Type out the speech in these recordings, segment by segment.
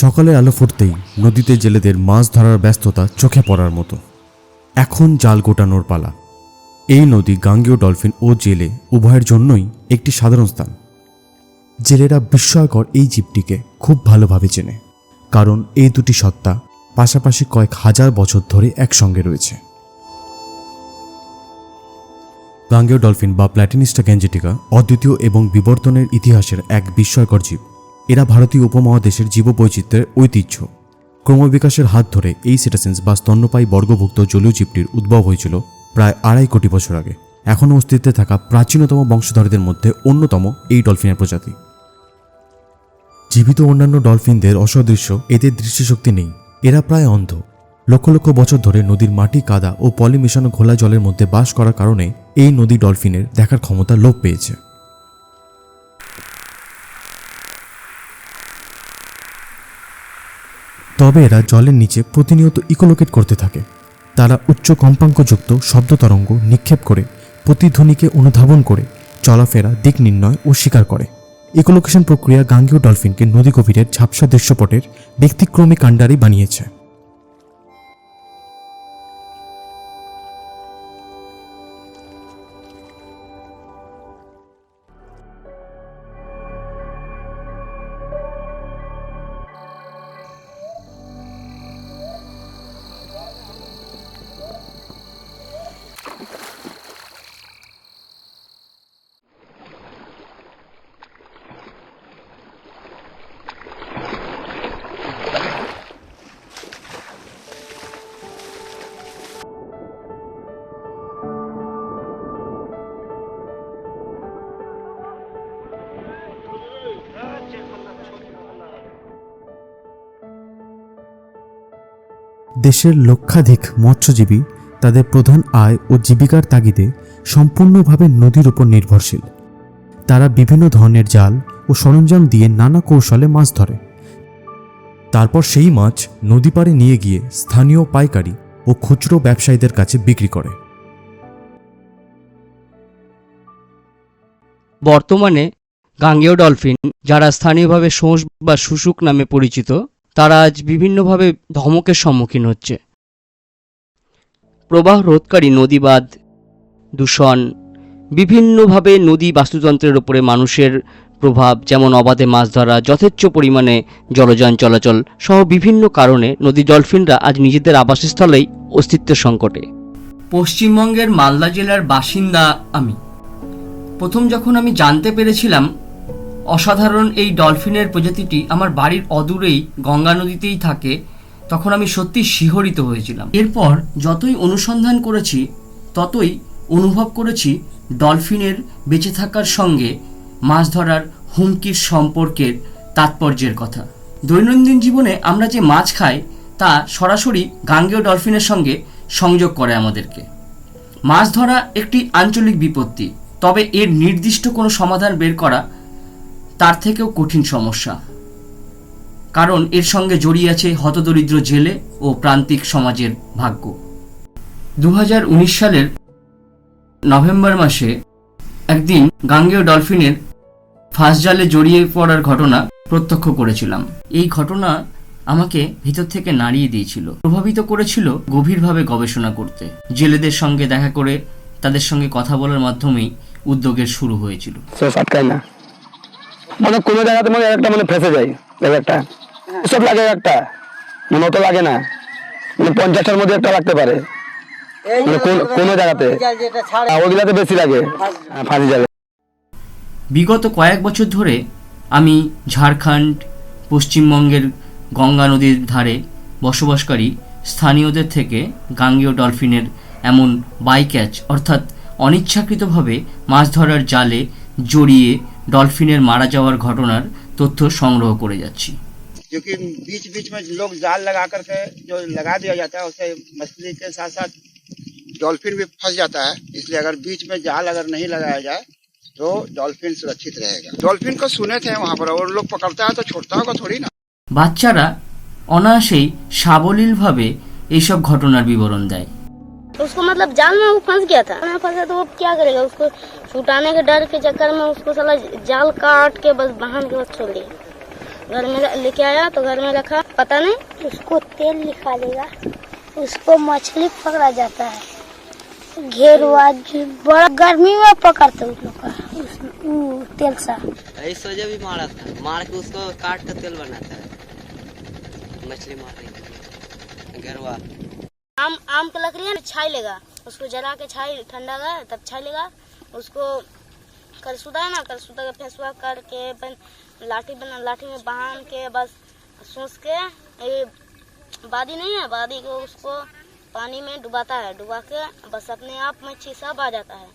সকালে আলো ফুটতেই নদীতে জেলেদের মাছ ধরার ব্যস্ততা চোখে পড়ার মতো। এখন জাল গোটানোর পালা। এই নদী গাঙ্গেয় ডলফিন ও জেলে উভয়ের জন্যই একটি সাধারণ স্থান। জেলেরা বিস্ময়কর এই জীবটিকে খুব ভালোভাবে চেনে, কারণ এই দুটি সত্তা পাশাপাশি কয়েক হাজার বছর ধরে একসঙ্গে রয়েছে। গাঙ্গেয় ডলফিন বা প্ল্যাটিনিস্টা গ্যাঞ্জেটিকা অদ্বিতীয় এবং বিবর্তনের ইতিহাসের এক বিস্ময়কর জীব। এরা ভারতীয় উপমহাদেশের জীববৈচিত্র্যের ঐতিহ্য। ক্রমবিকাশের হাত ধরে এই সেটাসেন্স বা স্তন্যপায়ী বর্গভুক্ত জলীয় জীবটির উদ্ভব হয়েছিল প্রায় আড়াই কোটি বছর আগে। এখনও অস্তিত্বে থাকা প্রাচীনতম বংশধরদের মধ্যে অন্যতম এই ডলফিনের প্রজাতি। জীবিত অন্যান্য ডলফিনদের অসদৃশ্য এদের দৃষ্টিশক্তি নেই। এরা প্রায় অন্ধ। লক্ষ লক্ষ বছর ধরে নদীর মাটি, কাদা ও পলি মেশানো ঘোলা জলের মধ্যে বাস করার কারণে এই নদী ডলফিনের দেখার ক্ষমতা লোপ পেয়েছে। তবে এরা জলের নিচে প্রতিনিয়ত ইকোলোকেট করতে থাকে। তারা উচ্চ কম্পাঙ্কযুক্ত শব্দ তরঙ্গ নিক্ষেপ করে, প্রতিধ্বনিকে অনুধাবন করে, চলাফেরা দিক নির্ণয় ও স্বীকার করে। ইকোলোকেশন প্রক্রিয়া গাঙ্গীয় ডলফিনকে নদী গভীরের ঝাপসা দৃশ্যপটের ব্যক্তিক্রমী কাণ্ডারি বানিয়েছে। দেশের লক্ষাধিক মৎস্যজীবী তাদের প্রধান আয় ও জীবিকার তাগিদে সম্পূর্ণভাবে নদীর উপর নির্ভরশীল। তারা বিভিন্ন ধরনের জাল ও সরঞ্জাম দিয়ে নানা কৌশলে মাছ ধরে। তারপর সেই মাছ নদী পাড়ে নিয়ে গিয়ে স্থানীয় পাইকারি ও খুচরো ব্যবসায়ীদের কাছে বিক্রি করে। বর্তমানে গাঙ্গেয় ডলফিন, যারা স্থানীয়ভাবে সোঁস বা শুশুক নামে পরিচিত তারা আজ বিভিন্নভাবে ধমকের সম্মুখীন হচ্ছে। প্রবাহ রোধকারী নদীবাঁধ, দূষণ, বিভিন্নভাবে নদী বাস্তুতন্ত্রের উপরে মানুষের প্রভাব, যেমন অবাধে মাছ ধরা, যথেচ্ছ পরিমাণে জলযান চলাচল সহ বিভিন্ন কারণে নদী ডলফিনরা আজ নিজেদের আবাসস্থলেই অস্তিত্বের সংকটে। পশ্চিমবঙ্গের মালদা জেলার বাসিন্দা আমি। প্রথম যখন আমি জানতে পেরেছিলাম অসাধারণ এই ডলফিনের প্রজাতিটি আমার বাড়ির অদূরেই, গঙ্গা নদীতেই থাকে, তখন আমি সত্যি শিহরিত হয়েছিলাম। এরপর যতই অনুসন্ধান করেছি, ততই অনুভব করেছি ডলফিনের বেঁচে থাকার সঙ্গে মাছ ধরার হুমকির সম্পর্কের তাৎপর্যের কথা। দৈনন্দিন জীবনে আমরা যে মাছ খাই, তা সরাসরি গাঙ্গেয় ডলফিনের সঙ্গে সংযোগ করে আমাদেরকে। মাছ ধরা একটি আঞ্চলিক বিপত্তি, তবে এর নির্দিষ্ট কোনো সমাধান বের করা তার থেকেও কঠিন সমস্যা। কারণ এর সঙ্গে জড়িয়ে আছে হতদরিদ্র জেলে ও প্রান্তিক সমাজের ভাগ্য। দু হাজার উনিশ সালের নভেম্বর মাসে একদিন গাঙ্গেয় ডলফিনের ফাঁস জালে জড়িয়ে পড়ার ঘটনা প্রত্যক্ষ করেছিলাম। এই ঘটনা আমাকে ভিতর থেকে নাড়িয়ে দিয়েছিল। প্রভাবিত করেছিল গভীরভাবে গবেষণা করতে। জেলেদের সঙ্গে দেখা করে তাদের সঙ্গে কথা বলার মাধ্যমেই উদ্যোগের শুরু হয়েছিল। না। মানে কোনো জায়গাতে মানে একটা মানে ফেসে যায় একটা। সব লাগে একটা। মানে অত লাগে না। মানে পঞ্চাশটার মধ্যে একটা লাগতে পারে। মানে কোন- কোনো জায়গাতে। আর ওগুলাতে বেশি লাগে। হ্যাঁ, ফাঁসি যাবে বিগত কয়েক বছর ধরে আমি ঝাড়খণ্ড পশ্চিমবঙ্গের গঙ্গা নদীর ধারে বসবাসকারী স্থানীয়দের থেকে গাঙ্গেয় ডলফিনের এমন বাই ক্যাচ অর্থাৎ অনিচ্ছাকৃতভাবে মাছ ধরার জালে জড়িয়ে ডলফিনের মারা যাওয়ার ঘটনার তথ্য সংগ্রহ করে যাচ্ছি। বিচ বিচ মে লোক জাল লাগা করকে লাগা ডলফিন ভি ফস যাতা হ্যাঁ ইসলিয়ে মে জাল আগে নহি যায় তো ডলফিন সুরক্ষিত রয়েগা ডলফিন কো ওর লোক পকড়তা তো বাচ্চারা অনাসেই সাবলীলভাবে এইসব ঘটনার বিবরণ দেয়। उसको मतलब जाल में वो फंस गया था। में फंसा तो वो क्या करेगा? उसको छुटाने के डर के चक्कर में उसको साला जाल काट के बस बाँध के बस छोड़ दिया। घर में लेके आया तो घर में रखा। पता नहीं उसको तेल निकालेगा उसको मछली पकड़ा जाता है। घेरुआ जो बड़ा गर्मी में पकड़ते उस लोग का। उस उ, तेल सा। सोजा भी मारा था। मार के उसको काट कर तेल बनाता है। मछली मारने के लिए। गरवा आम आम की लकड़ी है ना, छाई लेगा। उसको जला के छाई, ठंडा गया तब छाई लेगा। उसको करसुदा है ना करसुदा का फेसवा करके अपन लाठी बना, लाठी में बाँध के, बस सूस के, ये बादी नहीं है, बादी को उसको पानी में डुबाता है, डुबा के बस अपने आप मच्छी सब आ जाता है।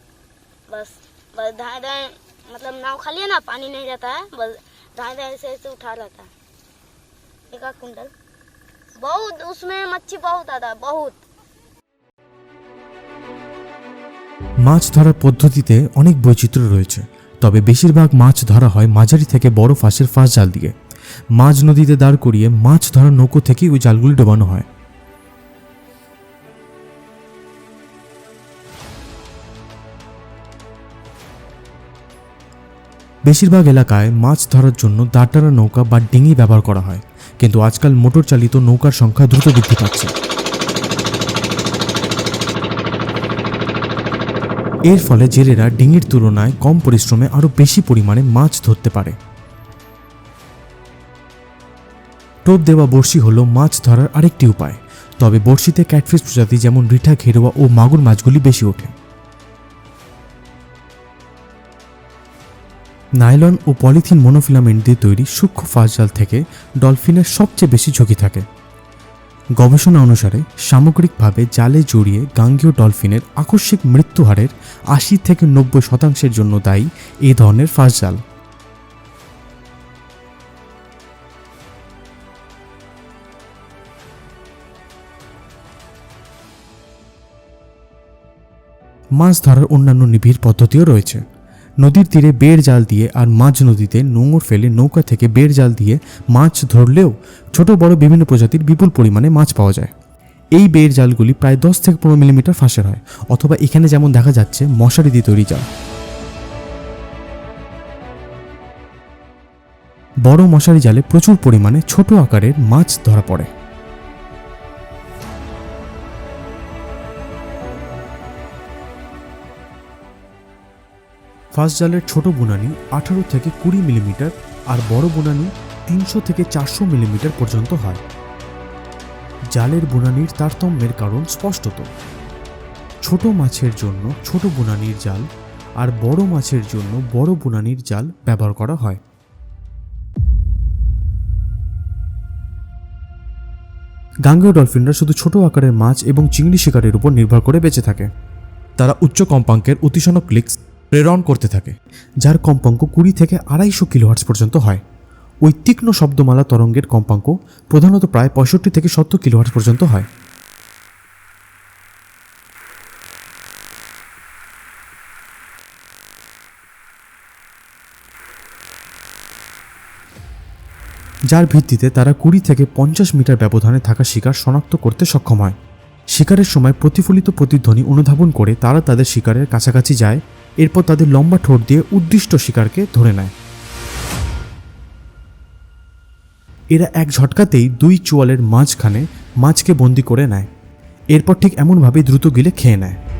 बस बस धाए धाए मतलब नाव खाली है ना, पानी नहीं रहता है, बस धाए धाए ऐसे ऐसे उठा लेता है। एक कुंटल बहुत उसमें मच्छी बहुत आता है बहुत মাছ ধরার পদ্ধতিতে অনেক বৈচিত্র্য রয়েছে তবে বেশিরভাগ মাছ ধরা হয় মাঝারি থেকে বড় ফাঁসের ফাঁস জাল দিয়ে মাঝ নদীতে দাঁড় করিয়ে মাছ ধরার নৌকো থেকেই ওই জালগুলি ডোবানো হয় বেশিরভাগ এলাকায় মাছ ধরার জন্য দাঁড়টারা নৌকা বা ডিঙি ব্যবহার করা হয় কিন্তু আজকাল মোটর চালিত নৌকার সংখ্যা দ্রুত বৃদ্ধি পাচ্ছে। এর ফলে জেলেরা ডিঙির তুলনায় কম পরিশ্রমে আরও বেশি পরিমাণে মাছ ধরতে পারে। টোপ দেওয়া বড়শি হলো মাছ ধরার আরেকটি উপায়। তবে বড়শিতে ক্যাটফিশ প্রজাতি যেমন রিঠা, ঘেরোয়া ও মাগুর মাছগুলি বেশি ওঠে। নাইলন ও পলিথিন মনোফিলামেন্ট দিয়ে তৈরি সূক্ষ্ম ফাঁস জাল থেকে ডলফিনের সবচেয়ে বেশি ঝুঁকি থাকে। গবেষণা অনুসারে, সামগ্রিকভাবে জালে জড়িয়ে গাঙ্গীয় ডলফিনের আকস্মিক মৃত্যু হারের আশি থেকে নব্বই শতাংশের জন্য দায়ী এই ধরনের ফাঁস জাল মাছ ধরার অন্যান্য নিবিড় পদ্ধতিও রয়েছে। নদীর তীরে বের জাল দিয়ে আর মাঝ নদীতে নোঙর ফেলে নৌকা থেকে বের জাল দিয়ে মাছ ধরলেও ছোট, বড় বিভিন্ন প্রজাতির বিপুল পরিমাণে মাছ পাওয়া যায়। এই বের জালগুলি প্রায় দশ থেকে পনেরো মিলিমিটার ফাঁসের হয়, অথবা এখানে যেমন দেখা যাচ্ছে মশারি দিয়ে তৈরি জাল। বড় মশারি জালে প্রচুর পরিমাণে ছোট আকারের মাছ ধরা পড়ে। ফার্স্ট জালের ছোট বুনানি আঠারো থেকে কুড়ি মিলিমিটার আর বড় বুনানি তিনশো থেকে চারশো মিলিমিটার পর্যন্ত হয়। জালের বুনানির তারতম্যের কারণ স্পষ্টত। ছোট মাছের জন্য ছোট বুনানির জাল আর বড় মাছের জন্য বড় বুনানির জাল ব্যবহার করা হয়। গাঙ্গেয় ডলফিনরা শুধু ছোট আকারের মাছ এবং চিংড়ি শিকারের উপর নির্ভর করে বেঁচে থাকে। তারা উচ্চ কম্পাঙ্কের অতিশন ক্লিক্স প্রেরণ করতে থাকে, যার কম্পাঙ্ক কুড়ি থেকে আড়াইশো কিলোহার্টস পর্যন্ত হয়। ওই তীক্ষ্ণ শব্দমালা তরঙ্গের কম্পাঙ্ক প্রধানত প্রায় পঁয়ষট্টি থেকে সত্তর কিলোহার্টস পর্যন্ত হয়। যার ভিত্তিতে তারা কুড়ি থেকে পঞ্চাশ মিটার ব্যবধানে থাকা শিকার শনাক্ত করতে সক্ষম হয়। শিকারের সময় প্রতিফলিত প্রতিধ্বনি অনুধাবন করে তারা তাদের শিকারের কাছাকাছি যায় এরপর তাদের লম্বা ঠোঁট দিয়ে উদ্দিষ্ট শিকারকে ধরে নেয়। এরা এক ঝটকাতেই দুই চোয়ালের মাঝখানে মাছকে বন্দি করে নেয়। এরপর ঠিক এমনভাবে দ্রুত গিলে খেয়ে নেয়।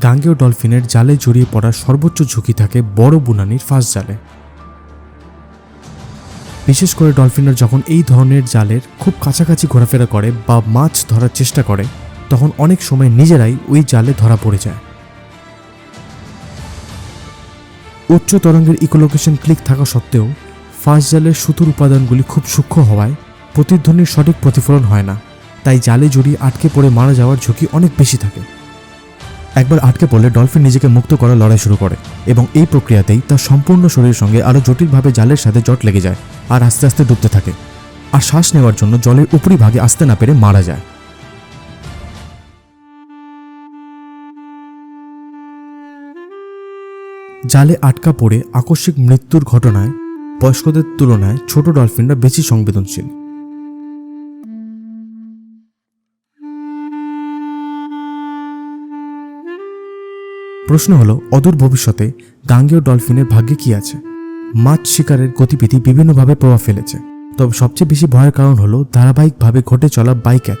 গাঙ্গেয় ডলফিনের জালে জড়িয়ে পড়ার সর্বোচ্চ ঝুঁকি থাকে বড় বুনানির ফাঁস জালে। বিশেষ করে ডলফিনরা যখন এই ধরনের জালের খুব কাছাকাছি ঘোরাফেরা করে বা মাছ ধরার চেষ্টা করে, তখন অনেক সময় নিজেরাই ওই জালে ধরা পড়ে যায়। উচ্চ তরঙ্গের ইকোলোকেশন ক্লিক থাকা সত্ত্বেও, ফাঁস জালের সুতুর উপাদানগুলি খুব সূক্ষ্ম হওয়ায় প্রতিধ্বনির সঠিক প্রতিফলন হয় না। তাই জালে জড়িয়ে আটকে পড়ে মারা যাওয়ার ঝুঁকি অনেক বেশি থাকে। একবার আটকে পড়লে ডলফিন নিজেকে মুক্ত করার লড়াই শুরু করে এবং এই প্রক্রিয়াতেই তার সম্পূর্ণ শরীরের সঙ্গে আরও জটিলভাবে জালের সাথে জট লেগে যায় আর আস্তে আস্তে ডুবতে থাকে আর শ্বাস নেওয়ার জন্য জলের উপরিভাগে আসতে না পেরে মারা যায়। জালে আটকা পড়ে আকস্মিক মৃত্যুর ঘটনায় বয়স্কদের তুলনায় ছোট ডলফিনরা বেশি সংবেদনশীল। প্রশ্ন হলো, অদূর ভবিষ্যতে গাঙ্গেয় ডলফিনের ভাগ্যে কি আছে? মাছ শিকারের গতিবিধি বিভিন্নভাবে প্রভাব ফেলেছে। তবে সবচেয়ে বেশি ভয়ের কারণ হলো, ধারাবাহিকভাবে ঘটে চলা বাই ক্যাচ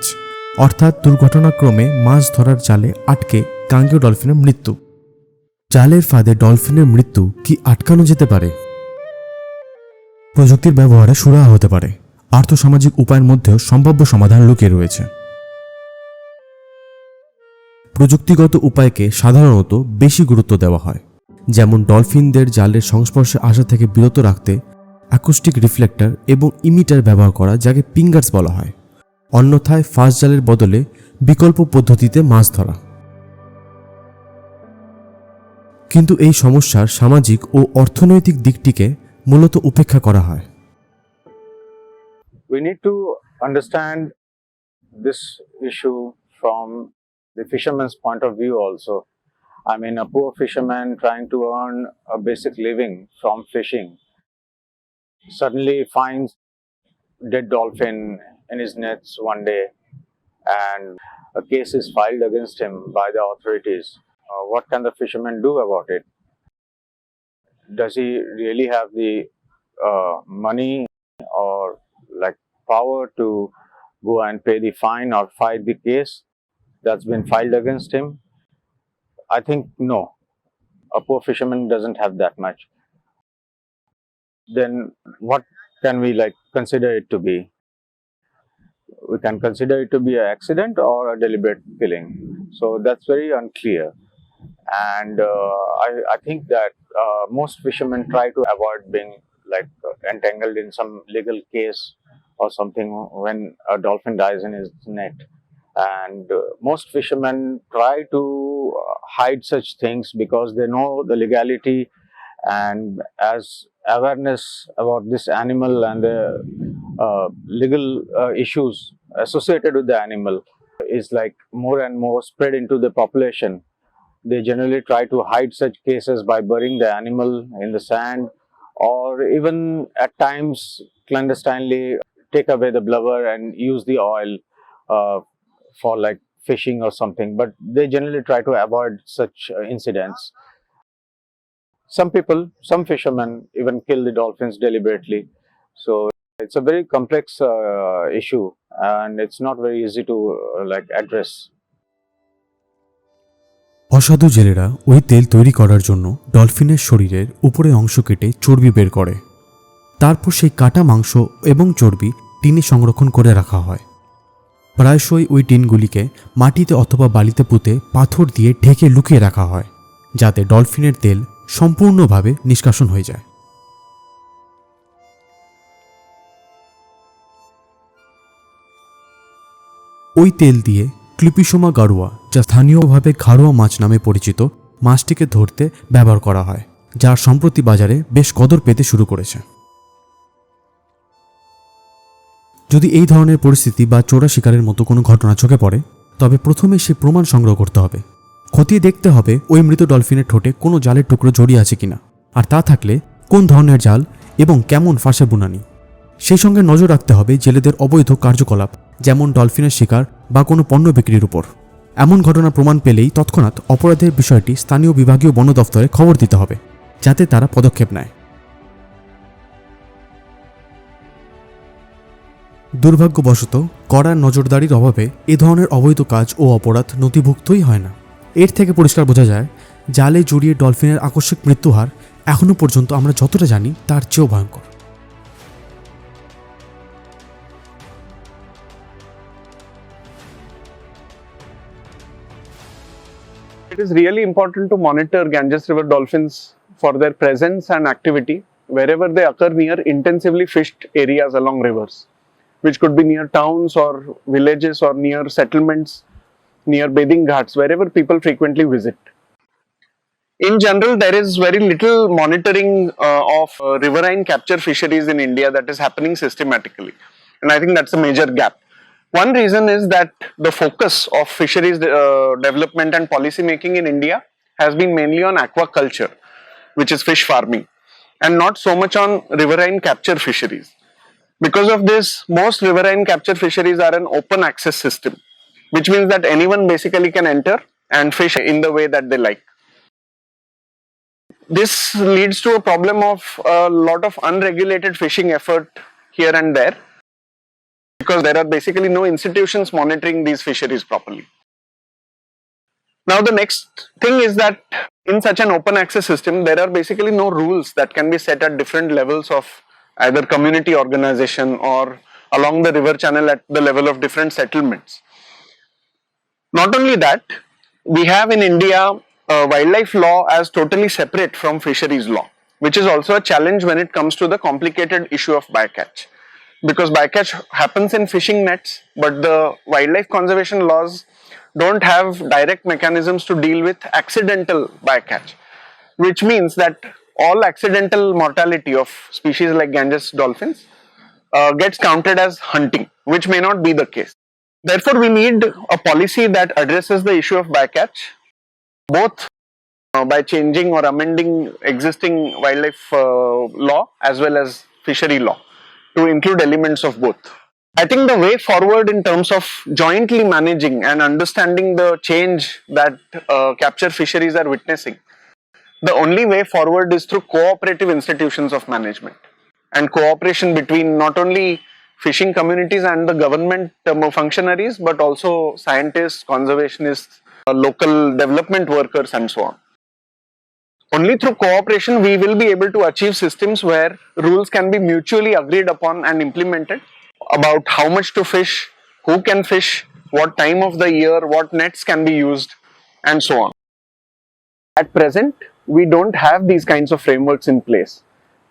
অর্থাৎ দুর্ঘটনাক্রমে মাছ ধরার জালে আটকে গাঙ্গেয় ডলফিনের মৃত্যু। জালের ফাঁদে ডলফিনের মৃত্যু কি আটকানো যেতে পারে? প্রযুক্তির ব্যবহারে সুরাহা হতে পারে। আর্থসামাজিক উপায়ের মধ্যেও সম্ভাব্য সমাধান লুকিয়ে রয়েছে। প্রযুক্তিগত উপায়কে সাধারণত বেশি গুরুত্ব দেওয়া হয়। যেমন ডলফিনদের জালের সংস্পর্শে আসা থেকে বিরত রাখতে অ্যাকুস্টিক রিফ্লেক্টর এবং ইমিটার ব্যবহার করা যাকে পিঙ্গার্স বলা হয়। অন্যথায় ফাস্ট জালের বদলে বিকল্প পদ্ধতিতে মাছ ধরা। কিন্তু এই সমস্যার সামাজিক ও অর্থনৈতিক দিকটিকে মূলত উপেক্ষা করা হয়। We need to understand this issue from the fisherman's point of view also. I mean, a poor fisherman trying to earn a basic living from fishing suddenly finds dead dolphin in his nets one day and a case is filed against him by the authorities. Uh, what can the fisherman do about it? Does he really have the uh, money or like power to go and pay the fine or fight the case that's been filed against him? I think no. A poor fisherman doesn't have that much. Then what can we like consider it to be? We can consider it to be an accident or a deliberate killing. So that's very unclear. And uh, I, I think that uh, most fishermen try to avoid being like entangled in some legal case or something when a dolphin dies in his net. And uh, most fishermen try to uh, hide such things because they know the legality and as awareness about this animal and the uh, legal uh, issues associated with the animal is like more and more spread into the population. They generally try to hide such cases by burying the animal in the sand or even at times clandestinely take away the blubber and use the oil uh, for like fishing or something but they generally try to avoid such uh, incidents some people some fishermen even kill the dolphins deliberately so it's a very complex uh, issue and it's not very easy to uh, like address অসাধু জেলেরা ওই তেল তৈরি করার জন্য ডলফিনের শরীরের উপরের অংশ কেটে চর্বি বের করে তারপর সেই কাটা মাংস এবং চর্বি টিনে সংরক্ষণ করে রাখা হয় প্রায়শই ওই টিনগুলিকে মাটিতে অথবা বালিতে পুঁতে পাথর দিয়ে ঢেকে লুকিয়ে রাখা হয়, যাতে ডলফিনের তেল সম্পূর্ণভাবে নিষ্কাশন হয়ে যায়। ওই তেল দিয়ে ক্লিপিসোমা গাড়ুয়া যা স্থানীয়ভাবে ঘাড়ুয়া মাছ নামে পরিচিত, মাছটিকে ধরতে ব্যবহার করা হয়, যার সম্প্রতি বাজারে বেশ কদর পেতে শুরু করেছে। যদি এই ধরনের পরিস্থিতি বা চোরা শিকারের মতো কোনো ঘটনা চোখে পড়ে, তবে প্রথমে সে প্রমাণ সংগ্রহ করতে হবে। খতিয়ে দেখতে হবে ওই মৃত ডলফিনের ঠোঁটে কোনো জালের টুকরো জড়িয়ে আছে কিনা, আর তা থাকলে কোন ধরনের জাল এবং কেমন ফাঁসে বুনানি। সেই সঙ্গে নজর রাখতে হবে জেলেদের অবৈধ কার্যকলাপ, যেমন ডলফিনের শিকার বা কোনো পণ্য বিক্রির উপর। এমন ঘটনা প্রমাণ পেলেই তৎক্ষণাৎ অপরাধের বিষয়টি স্থানীয় বিভাগীয় বন দফতরে খবর দিতে হবে, যাতে তারা পদক্ষেপ নেয়। দুর্ভাগ্যবশত কড়া নজরদারির অভাবে এ ধরনের অবৈধ কাজ ও অপরাধ নথিভুক্তই হয় না এর থেকে পরিষ্কার বোঝা যায় জালে জড়িয়ে ডলফিনের আকস্মিক মৃত্যুহার এখনও পর্যন্ত আমরা যতটা জানি তার চেয়েও ভয়ঙ্কর It is really important to monitor Ganges River dolphins for their presence and activity wherever they occur near intensively fished areas along rivers, which could be near towns or villages or near settlements, near bathing ghats, wherever people frequently visit. In general, there is very little monitoring uh, of uh, riverine capture fisheries in India that is happening systematically. And I think that's a major gap. One reason is that the focus of fisheries uh, development and policy making in India has been mainly on aquaculture, which is fish farming, and not so much on riverine capture fisheries. Because of this, most riverine capture fisheries are an open access system, which means that anyone basically can enter and fish in the way that they like. This leads to a problem of a lot of unregulated fishing effort here and there because there are basically no institutions monitoring these fisheries properly. Now, the next thing is that in such an open access system, there are basically no rules that can be set at different levels of either community organization or along the river channel at the level of different settlements. Not only that, we have in India uh, wildlife law as totally separate from fisheries law, which is also a challenge when it comes to the complicated issue of bycatch because bycatch happens in fishing nets, but the wildlife conservation laws don't have direct mechanisms to deal with accidental bycatch, which means that all accidental mortality of species like Ganges dolphins uh, gets counted as hunting, which may not be the case. Therefore, we need a policy that addresses the issue of bycatch, both uh, by changing or amending existing wildlife uh, law as well as fishery law to include elements of both. I think the way forward in terms of jointly managing and understanding the change that uh, capture fisheries are witnessing, the only way forward is through cooperative institutions of management and cooperation between not only fishing communities and the government um, functionaries but also scientists, conservationists, uh, local development workers, and so on. Only through cooperation we will be able to achieve systems where rules can be mutually agreed upon and implemented about how much to fish, who can fish, what time of the year, what nets can be used, and so on. At present, we don't have these kinds of frameworks in place,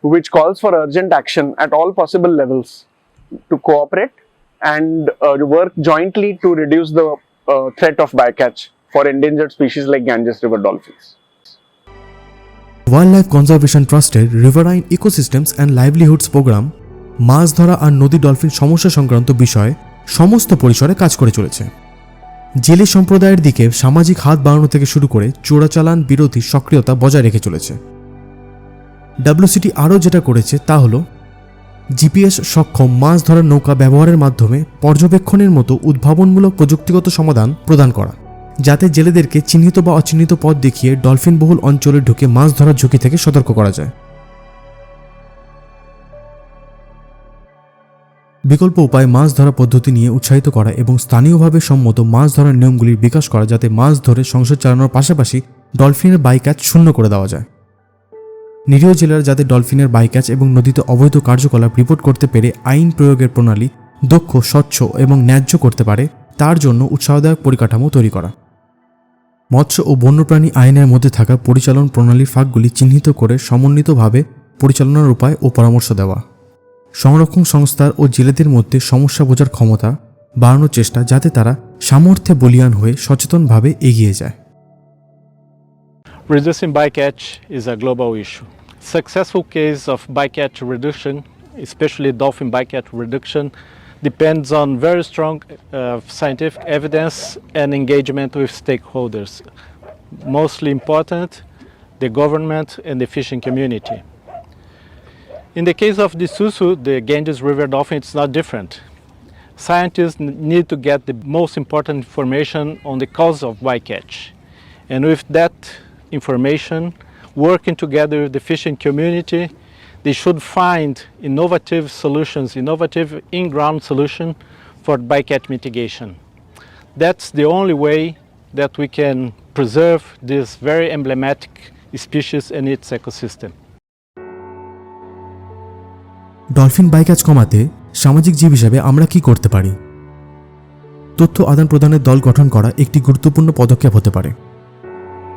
which calls for urgent action at all possible levels to cooperate and uh, work jointly to reduce the uh, threat of bycatch for endangered species like Ganges river dolphins. Wildlife conservation ট্রাস্টের riverine ecosystems and livelihoods programme মাছ ধরা আর নদী dolphin সমস্যা সংক্রান্ত বিষয়ে সমস্ত পরিসরে কাজ করে চলেছে জেলে সম্প্রদায়ের দিকে সামাজিক হাত বাড়ানো থেকে শুরু করে চোরাচালান বিরোধী সক্রিয়তা বজায় রেখে চলেছে। ডাব্লিউসিটি আরও যেটা করেছে তা হল, জিপিএস সক্ষম মাছ ধরার নৌকা ব্যবহারের মাধ্যমে পর্যবেক্ষণের মতো উদ্ভাবনমূলক প্রযুক্তিগত সমাধান প্রদান করা, যাতে জেলেদেরকে চিহ্নিত বা অচিহ্নিত পথ দেখিয়ে ডলফিন বহুল অঞ্চলে ঢুকে মাছ ধরার ঝুঁকি থেকে সতর্ক করা যায়। বিকল্প উপায়ে মাছ ধরা পদ্ধতি নিয়ে উৎসাহিত করা এবং স্থানীয়ভাবে সম্মত মাছ ধরার নিয়মগুলির বিকাশ করা যাতে মাছ ধরে সংসার চালানোর পাশাপাশি ডলফিনের বাইক্যাচ শূন্য করে দেওয়া যায়। নিরীহ জেলার যাতে ডলফিনের বাইক্যাচ এবং নদীতে অবৈধ কার্যকলাপ রিপোর্ট করতে পেরে আইন প্রয়োগের প্রণালী, দক্ষ, স্বচ্ছ এবং ন্যায্য করতে পারে, তার জন্য উৎসাহদায়ক পরিকাঠামো তৈরি করা। মৎস্য ও বন্যপ্রাণী আইনের মধ্যে থাকা পরিচালন প্রণালীর ফাঁকগুলি চিহ্নিত করে সমন্বিতভাবে পরিচালনার উপায় ও পরামর্শ দেওয়া। সংরক্ষণ সংস্থার ও জেলেদের মধ্যে সমস্যা বোঝার ক্ষমতা বাড়ানোর চেষ্টা যাতে তারা সামর্থ্যে বলিয়ান হয়ে সচেতনভাবে এগিয়ে যায় Reducing bycatch is a global issue. Successful case of bycatch reduction, especially dolphin bycatch reduction, depends on very strong uh, scientific evidence and engagement with stakeholders. Mostly important, the government and the fishing community. In the case of the Susu, the Ganges River dolphin, it's not different. Scientists need to get the most important information on the cause of bycatch. And with that information, working together with the fishing community, they should find innovative solutions, innovative in-ground solution for bycatch mitigation. That's the only way that we can preserve this very emblematic species and its ecosystem. Dolphin bycatch কমাতে সামাজিক জীব হিসাবে আমরা কি করতে পারি? তথ্য আদান প্রদানের দল গঠন করা একটি গুরুত্বপূর্ণ পদক্ষেপ হতে পারে।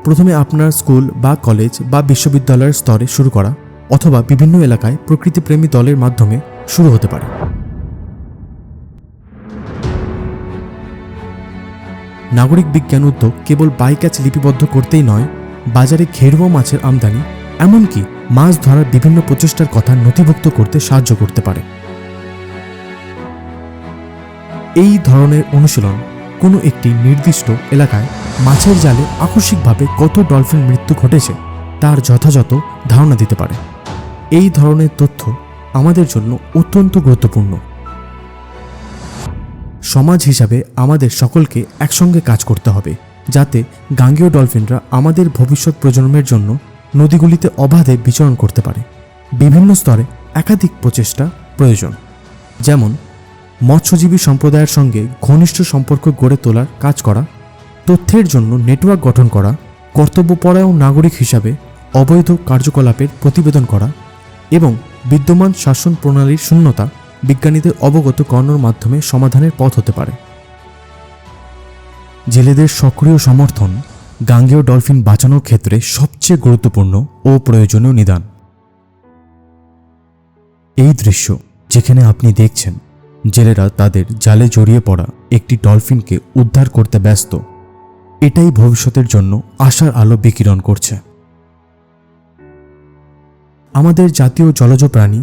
প্রথমে আপনার স্কুল বা কলেজ বা বিশ্ববিদ্যালয়ের স্তরে শুরু করা অথবা বিভিন্ন এলাকায় প্রকৃতিপ্রেমী দলের মাধ্যমে শুরু হতে পারে। নাগরিক বিজ্ঞান উদ্যোগ কেবল বাইকাচ লিপিবদ্ধ করতেই নয়, বাজারে ঘেরুয়া মাছের আমদানি এমনকি মাছ ধরার বিভিন্ন প্রচেষ্টার কথা নথিভুক্ত করতে সাহায্য করতে পারে। এই ধরনের অনুশীলন কোনো একটি নির্দিষ্ট এলাকায় মাছের জালে আকস্মিকভাবে কত ডলফিন মৃত্যু ঘটেছে তার যথাযথ ধারণা দিতে পারে। এই ধরনের তথ্য আমাদের জন্য অত্যন্ত গুরুত্বপূর্ণ। সমাজ হিসাবে আমাদের সকলকে একসঙ্গে কাজ করতে হবে, যাতে গাঙ্গেয় ডলফিনরা আমাদের ভবিষ্যৎ প্রজন্মের জন্য নদীগুলিতে অবাধে বিচরণ করতে পারে। বিভিন্ন স্তরে একাধিক প্রচেষ্টা প্রয়োজন। যেমন, মৎস্যজীবী সম্প্রদায়ের সঙ্গে ঘনিষ্ঠ সম্পর্ক গড়ে তোলার কাজ করা, তথ্যের জন্য নেটওয়ার্ক গঠন করা, কর্তব্যপরায়ণ নাগরিক হিসাবে অবৈধ কার্যকলাপের প্রতিবেদন করা এবং বিদ্যমান শাসন প্রণালীর শূন্যতা বিজ্ঞানীদের অবগত করানোর মাধ্যমে সমাধানের পথ হতে পারে। জেলেদের সক্রিয় সমর্থন গাঙ্গেয় ডলফিন বাঁচানোর ক্ষেত্রে সবচেয়ে গুরুত্বপূর্ণ ও প্রয়োজনীয় নিদান। এই দৃশ্য যেখানে আপনি দেখছেন, জেলেরা তাদের জালে জড়িয়ে পড়া একটি ডলফিনকে উদ্ধার করতে ব্যস্ত, এটাই ভবিষ্যতের জন্য আশার আলো বিকিরণ করছে। আমাদের জাতীয় জলজ প্রাণী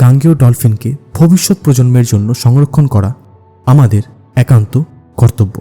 গাঙ্গেয় ডলফিনকে ভবিষ্যৎ প্রজন্মের জন্য সংরক্ষণ করা আমাদের একান্ত কর্তব্য।